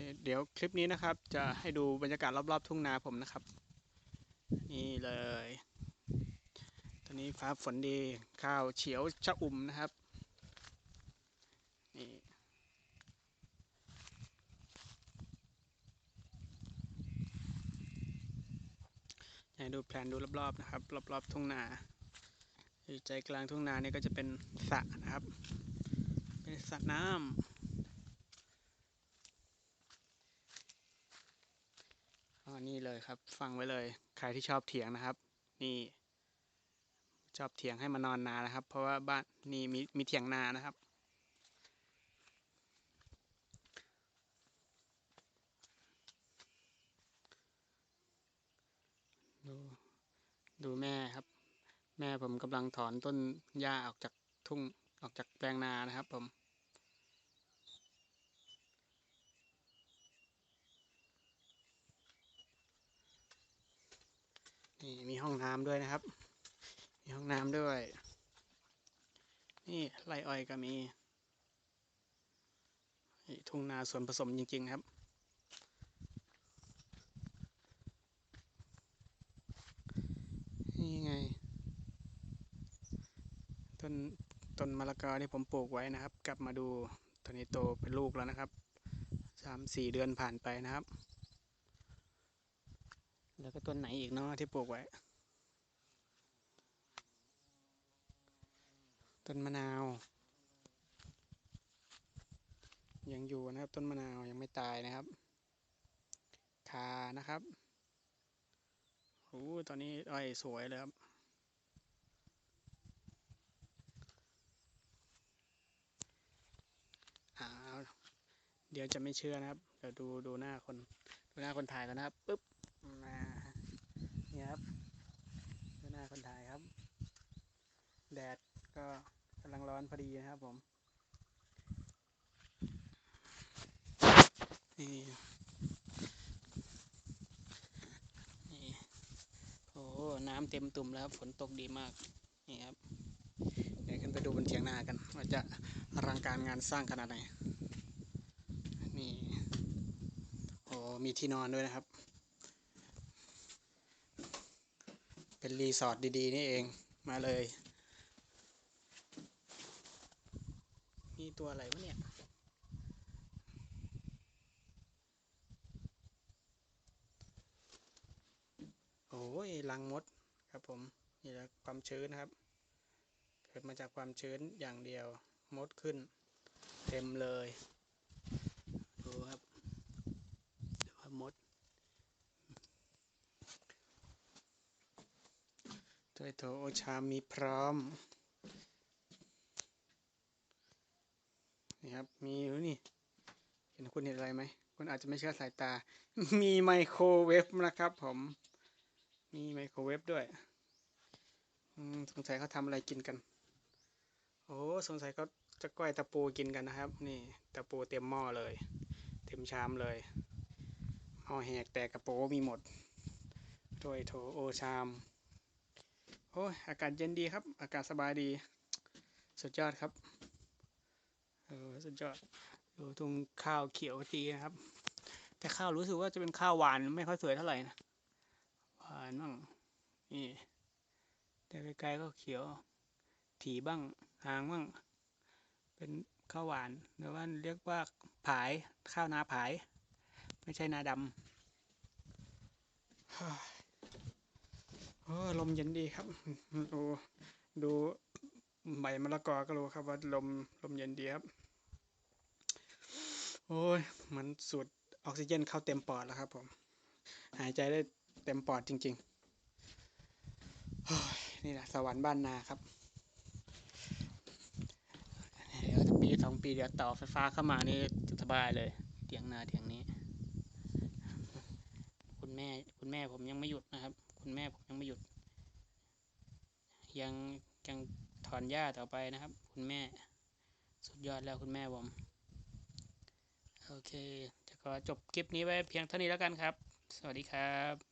เคเดี๋ยวคลิปนี้นะครับ จะให้ดูบรรยากาศรอบๆทุ่งนาผมนะครับ นี่เลย ตอนนี้ฟ้าฝนดีข้าวเฉียวชะอุ่มนะครับนี่ให้ดูแผนดูรอบๆนะครับ รอบๆทุ่งนาอยู่ใจกลางทุ่งนานี่ก็จะเป็นสระนะครับ เป็นสระน้ำ อ๋อ นี่เลยครับ ฟังไว้เลย ใครที่ชอบเถียงนะครับ นี่ ชอบเถียงให้มานอนนานะครับ เพราะว่าบ้านนี่มีมีเถียงนานะครับ ดูดูแม่ครับ แม่ผมกำลังถอนต้นหญ้าออกจากทุ่งออกจากแปลงนานะครับผม นี่มีห้องน้ำด้วยนะครับ มีห้องน้ำด้วย นี่ไรอ้อยก็มีทุ่งนาส่วนผสมจริง ๆ ครับ นี่ไง ต้นต้นมะละกอที่ผมปลูกไว้นะครับ กลับมาดูตอนนี้โตเป็นลูกแล้วนะครับสามสี่เดือนผ่านไปนะครับ แล้วก็ต้นไหนอีกเนาะที่ปลูกไว้ ต้นมะนาว ยังอยู่นะครับ ต้นมะนาวยังไม่ตายนะครับคานะครับโอ้ตอนนี้อ้อยสวยเลยครับอาเดี๋ยวจะไม่เชื่อนะครับ เดี๋ยวดูดูหน้าคน ดูหน้าคนถ่ายกันนะครับปึ๊บ นี่ครับดูหน้าคนถ่ายครับ แดดก็กำลังร้อนพอดีนะครับผมนี่นี่โอ้น้ำเต็มตุ่มแล้วครับฝนตกดีมาก นี่ครับ เดี๋ยวขึ้นไปดูบนเถียงหน้ากัน ว่าจะอลังการงานสร้างขนาดไหน นี่ โอ้มีที่นอนด้วยนะครับ เป็นรีสอร์ทดีๆ นี่เองมาเลย มีตัวอะไรวะเนี่ย โอ้ยรังมดครับผม นี่แหละความชื้นครับ เกิดมาจากความชื้นอย่างเดียว มดขึ้น เต็มเลย ดูครับดูว่ามดถ้ วยโถโอชามมีพร้อม นี่ครับ มีอยู่นี่ เห็นคุณเห็นอะไรไหม คุณอาจจะไม่เชื่อสายตา มีไมโครเวฟนะครับผม มีไมโครเวฟด้วย สงสัยเขาทำอะไรกินกัน โอ้สงสัยเขาจะก้อยตะปูกินกันนะครับ นี่ตะปูเต็มหม้อเลย เต็มชามเลยหม้อแหกแตกกระโปมีหมดถ้วยโถโอชาม อ้ยอากาศเย็นดีครับ อากาศสบายดี สุดยอดครับเออสุดยอดดูตรงข้าวเขียวดีนะครับ แต่ข้าวรู้สึกว่าจะเป็นข้าวหวานไม่ค่อยสวยเท่าไหร่นะหวานบ้างนี่แต่ไกลๆก็เขียว ถี่บ้างหางบ้างเป็นข้าวหวานหรือว่าเรียกว่าผายข้าวนาผาย ไม่ใช่นาดำ อลมเย็นดีครับ ดูดูใบมะละกอก็รู้ครับว่าลมลมเย็นดีครับ โอ้ยมันสูดออกซิเจนเข้าเต็มปอดแล้วครับผม หายใจได้เต็มปอดจริงๆนี่แหละสวรรค์บ้านนาครับเดี๋ยวจะปีสองปีเดี๋ยวต่อไฟฟ้าเข้ามานี่สบายเลยเถียงนาเถียงนี้ คุณแม่คุณแม่ผมยังไม่หยุดนะครับ คุณแม่ผมยังไม่หยุด ยังยังถอนหญ้าต่อไปนะครับ คุณแม่ สุดยอดแล้วคุณแม่ผมโอเคจะขอจบคลิปนี้ไว้เพียงเท่านี้แล้วกันครับ สวัสดีครับ